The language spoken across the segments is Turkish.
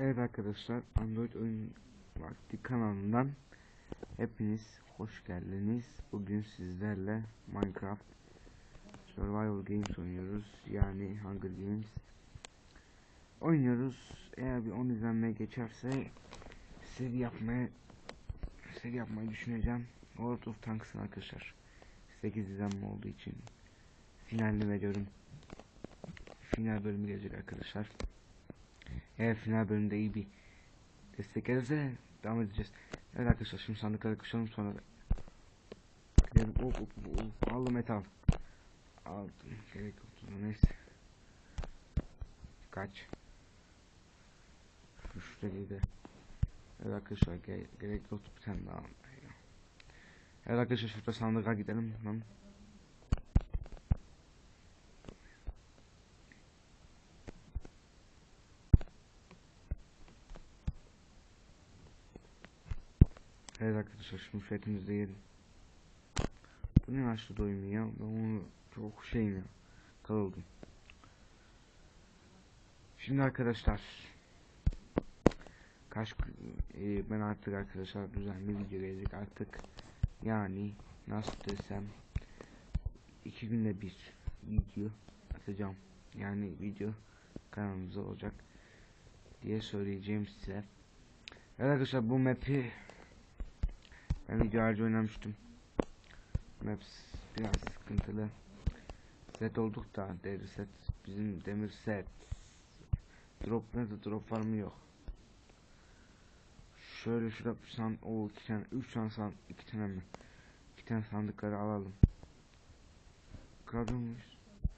Evet arkadaşlar Android oyun vakti kanalından hepiniz hoş geldiniz. Bugün sizlerle Minecraft Survival Games oynuyoruz. Yani Hunger Games oynuyoruz. Eğer bir 10 izlenmeye geçerse seri yapmaya seri yapmayı düşüneceğim. World of Tanks'ın arkadaşlar 8 izlenme olduğu için finalini veriyorum. Final bölümü gelecek arkadaşlar. Eğer final bölümünde iyi bir destek gelirse devam edeceğiz. Evet arkadaşlar şimdi sandıkları kuşalım sonra gidelim. Hop hop hop aldım metal. Aldım gerek yoktu neyse. Kaç. Şu şuraya de. Evet arkadaşlar ge gerek yoktu bir tane daha. Evet arkadaşlar şurada sandığa gidelim. Lan. Evet arkadaşlar şimdi şu etimizi de. Bu ne yaşlı doyum ya? Ben onu çok şeyim ya. Kırıldım. Şimdi arkadaşlar. Kaç e, ben artık arkadaşlar düzenli video gelecek artık. Yani nasıl desem iki günde bir video atacağım. Yani video kanalımızda olacak diye söyleyeceğim size. Evet arkadaşlar bu map'i ben videolarca oynamıştım. Maps biraz sıkıntılı. Set olduk da deri set. Bizim demir set. Drop nerede drop var mı yok. Şöyle şurada bir san o iki tane üç tane san iki tane mi? İki tane sandıkları alalım. Kırabiliyor?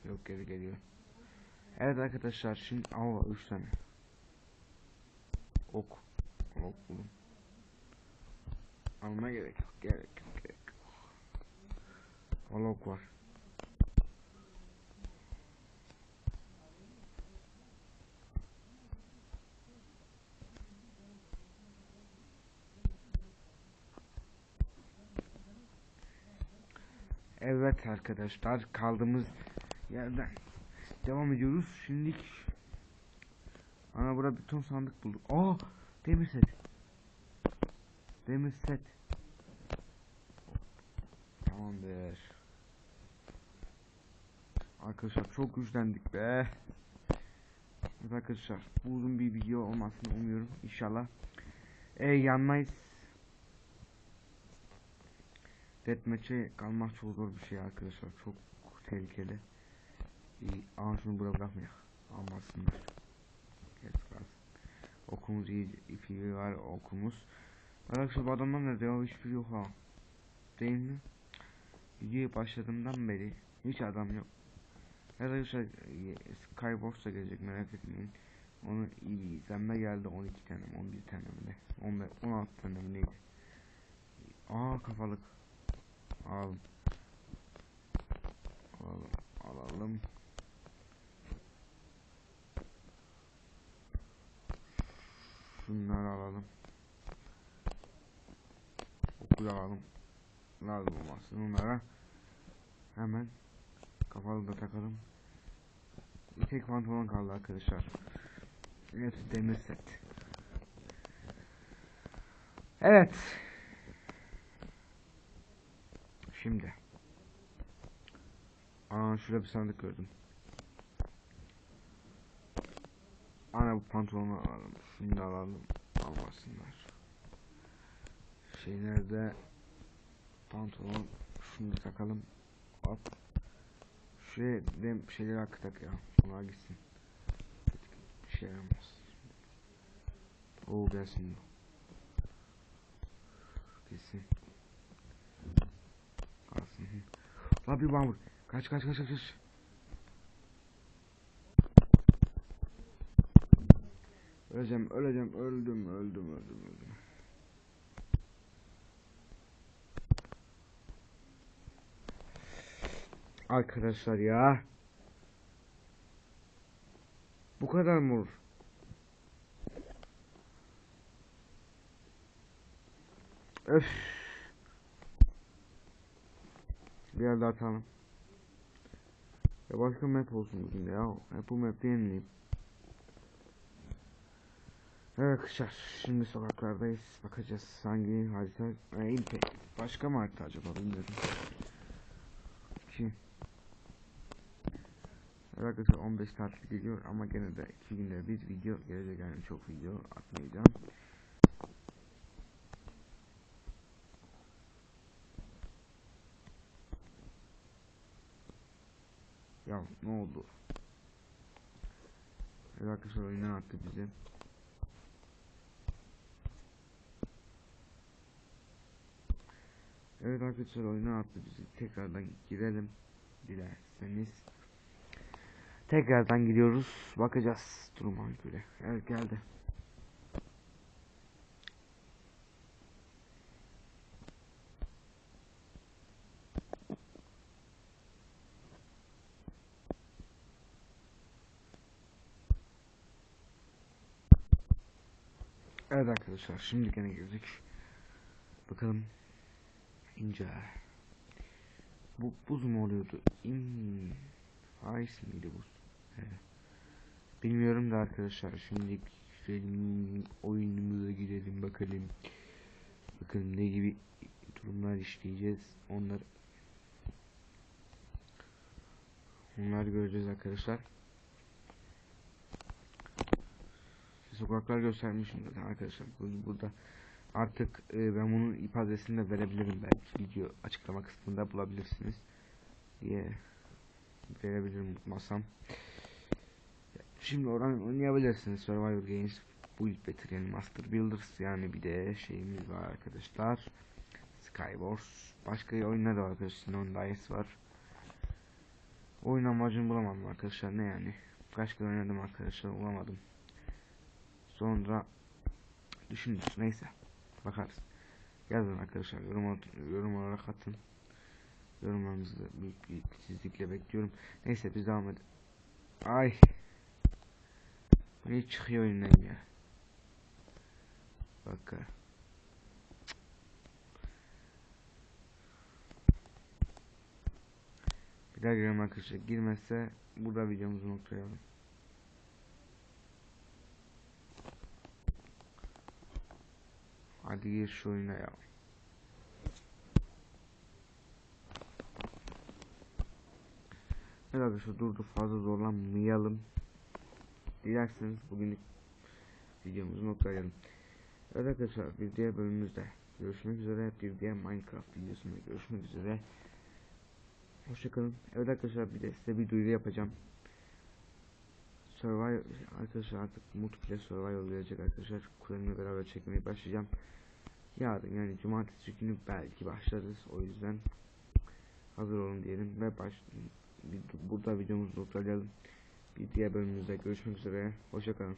Yok geri geliyor. Evet arkadaşlar şimdi ava üç tane. Ok. Ok buldum. Almaya gerek yok. Gerek yok. Gerek yok. Olok var. Evet arkadaşlar kaldığımız yerden devam ediyoruz. Şimdi ana burada bir ton sandık bulduk. Aa demir set. Demir set. Tamamdır. Arkadaşlar çok güçlendik be. Evet arkadaşlar bu uzun bir video olmasını umuyorum inşallah. E yanmayız. Deathmatch'e kalmak çok zor bir şey arkadaşlar. Çok tehlikeli. İyi, ama şunu buraya bırakmayalım. Almasınlar. Yes, Okumuz iyi, ipi var okumuz. Arkadaşlar bu adamlar nerede? Hiçbir yok ha. Değil mi? Videoya başladığımdan beri hiç adam yok. Arkadaşlar Skybox da gelecek merak etmeyin. Onu iyi izlenme geldi 12 tane 11 tane mi ne? 15, 16 tane mi neydi? Aa kafalık. Al. Alalım. Alalım. Şunları alalım. Okul alalım. Lazım olmasın onlara. Hemen kafalı da takalım. Tek pantolon kaldı arkadaşlar. Evet demir set. Evet. Şimdi. Aa şurada bir sandık gördüm. Ana bu pantolonu alalım. Şunu da alalım. Almasınlar. Şey nerede? Pantolon. Şunu takalım. Hop. Şuraya dem şeyleri hakkı tak ya. Bunlar gitsin. Bir şey yaramaz. Oo gelsin. Gitsin. Alsın. La bir bambur. Kaç kaç kaç. kaç. Öleceğim, öleceğim, öldüm, öldüm, öldüm, öldüm. Arkadaşlar ya. Bu kadar mı olur? Öf. Bir yerde atalım. Ya başka map olsun bugün ya. Hep bu map'te yenileyim. Evet arkadaşlar şimdi sokaklardayız. Bakacağız hangi harita e, Impact. Başka mı harita acaba bilmiyorum. Ki Arkadaşlar 15 saat geliyor ama gene de 2 günde bir video gelecek yani çok video atmayacağım. Ya ne oldu? Arkadaşlar oyundan attı bizi. Evet arkadaşlar oyuna attı bizi. Tekrardan girelim. Dilerseniz. Tekrardan giriyoruz. Bakacağız duruma göre. Evet geldi. Evet arkadaşlar şimdi gene girdik. Bakalım ince. Bu buz mu oluyordu? İn Ice miydi buz? Bilmiyorum da arkadaşlar şimdi girelim oyunumuza girelim bakalım. Bakalım ne gibi durumlar işleyeceğiz. Onlar Onlar göreceğiz arkadaşlar. Sokaklar göstermişim zaten arkadaşlar. Bu- Burada Artık e, ben bunun ip adresini de verebilirim belki video açıklama kısmında bulabilirsiniz diye verebilirim masam. Şimdi oradan oynayabilirsiniz. Survivor Games Build Better yani Master Builders. Yani bir de şeyimiz var arkadaşlar. Skywars. Başka oyunlar da var arkadaşlar. Snow Dice var. Oyun amacını bulamadım arkadaşlar. Ne yani? Kaç oynadım arkadaşlar? Bulamadım. Sonra düşünürüz neyse. Bakarız. Yazın arkadaşlar. Yorum, yorum olarak atın. Yorumlarınızı büyük bir titizlikle bekliyorum. Neyse biz devam edelim. Ay. Bu ne çıkıyor oyundan ya. Bak. Bir daha girelim arkadaşlar. Girmezse burada videomuzu noktalayalım. Hadi gir şu oyuna ya. Evet arkadaşlar durdu fazla zorlanmayalım. Dilerseniz bugünlük videomuzu noktalayalım. Evet arkadaşlar bir diğer bölümümüzde görüşmek üzere. Bir diğer Minecraft videosunda görüşmek üzere. Hoşçakalın. Evet arkadaşlar bir de size bir duyuru yapacağım. Survival arkadaşlar artık multiplayer survival gelecek arkadaşlar. Kuzenimle beraber çekmeye başlayacağım. Yarın yani cumartesi günü belki başlarız. O yüzden hazır olun diyelim ve baş burada videomuzu noktalayalım. Bir diğer bölümümüzde görüşmek üzere. Hoşçakalın.